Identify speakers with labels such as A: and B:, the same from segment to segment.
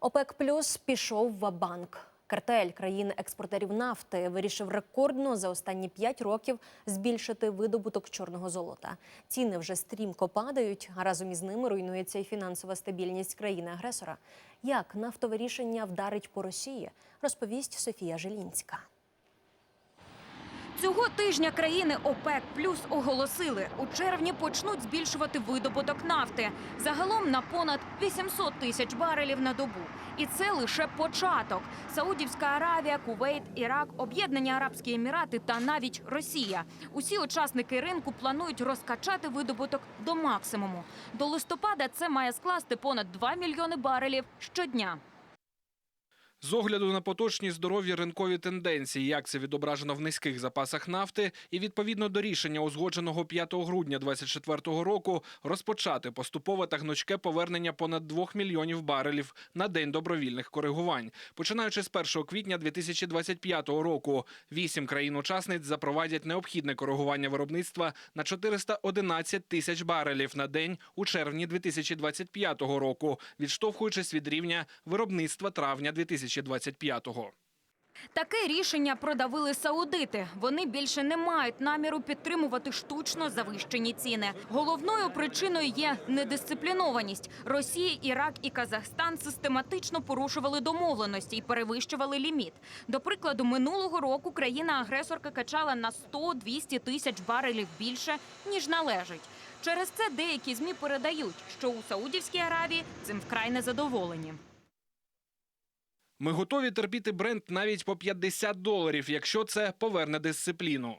A: ОПЕК Плюс пішов в банк. Картель країн-експортерів нафти вирішив рекордно за останні 5 років збільшити видобуток чорного золота. Ціни вже стрімко падають, а разом із ними руйнується і фінансова стабільність країни-агресора. Як нафтове рішення вдарить по Росії, розповість Софія Жилінська.
B: Цього тижня країни ОПЕК плюс оголосили, у червні почнуть збільшувати видобуток нафти загалом на понад 800 тисяч барелів на добу. І це лише початок. Саудівська Аравія, Кувейт, Ірак, Об'єднані Арабські Емірати та навіть Росія. Усі учасники ринку планують розкачати видобуток до максимуму. До листопада це має скласти понад 2 мільйони барелів щодня.
C: З огляду на поточні здорові ринкові тенденції, як це відображено в низьких запасах нафти, і відповідно до рішення, узгодженого 5 грудня 2024 року, розпочати поступове та гнучке повернення понад 2 мільйонів барелів на день добровільних коригувань. Починаючи з 1 квітня 2025 року, вісім країн-учасниць запровадять необхідне коригування виробництва на 411 тисяч барелів на день у червні 2025 року, відштовхуючись від рівня виробництва травня 2025-го.
B: Таке рішення продавили саудити. Вони більше не мають наміру підтримувати штучно завищені ціни. Головною причиною є недисциплінованість. Росія, Ірак і Казахстан систематично порушували домовленості і перевищували ліміт. До прикладу, минулого року країна-агресорка качала на 100-200 тисяч барелів більше ніж належить. Через це деякі змі передають, що у Саудівській Аравії цим вкрай незадоволені.
C: Ми готові терпіти бренд навіть по 50 доларів, якщо це поверне дисципліну.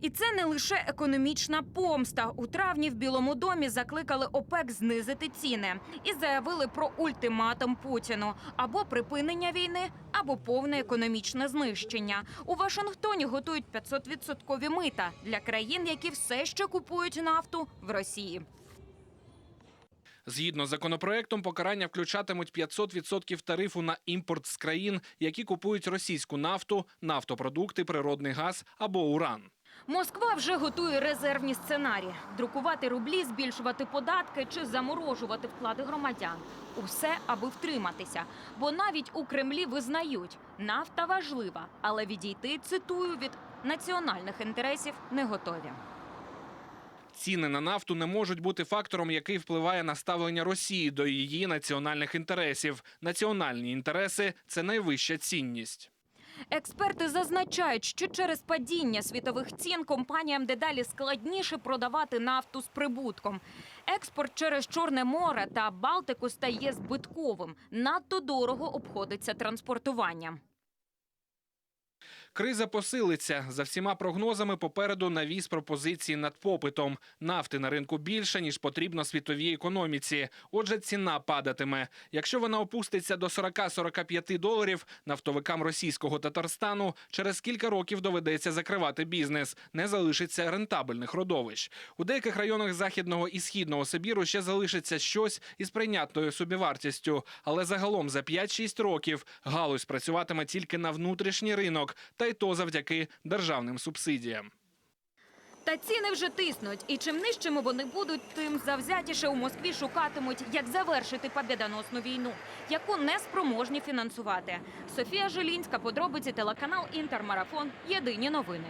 B: І це не лише економічна помста. У травні в Білому домі закликали ОПЕК знизити ціни і заявили про ультиматум Путіну або припинення війни, або повне економічне знищення. У Вашингтоні готують 500-відсоткові мита для країн, які все ще купують нафту в Росії.
C: Згідно з законопроектом, покарання включатимуть 500% тарифу на імпорт з країн, які купують російську нафту, нафтопродукти, природний газ або уран.
B: Москва вже готує резервні сценарії: друкувати рублі, збільшувати податки чи заморожувати вклади громадян. Усе, аби втриматися. Бо навіть у Кремлі визнають, нафта важлива, але відійти цитую від національних інтересів не готові.
C: Ціни на нафту не можуть бути фактором, який впливає на ставлення Росії до її національних інтересів. Національні інтереси це найвища цінність.
B: Експерти зазначають, що через падіння світових цін компаніям дедалі складніше продавати нафту з прибутком. Експорт через Чорне море та Балтику стає збитковим. Надто дорого обходиться транспортування.
C: Криза посилиться за всіма прогнозами. Попереду навіс пропозиції над попитом. Нафти на ринку більше ніж потрібно світовій економіці. Отже, ціна падатиме. Якщо вона опуститься до 40-45 доларів, нафтовикам російського Татарстану через кілька років доведеться закривати бізнес. Не залишиться рентабельних родовищ. У деяких районах західного і східного Сибіру ще залишиться щось із прийнятною собівартістю. Але загалом за 5-6 років галузь працюватиме тільки на внутрішній ринок, та й то завдяки державним субсидіям.
B: Та ціни вже тиснуть, і чим нижчими вони будуть, тим завзятіше у Москві шукатимуть, як завершити побєдоносну війну, яку не спроможні фінансувати. Софія Жилінська, подробиці телеканал Інтермарафон. Єдині новини.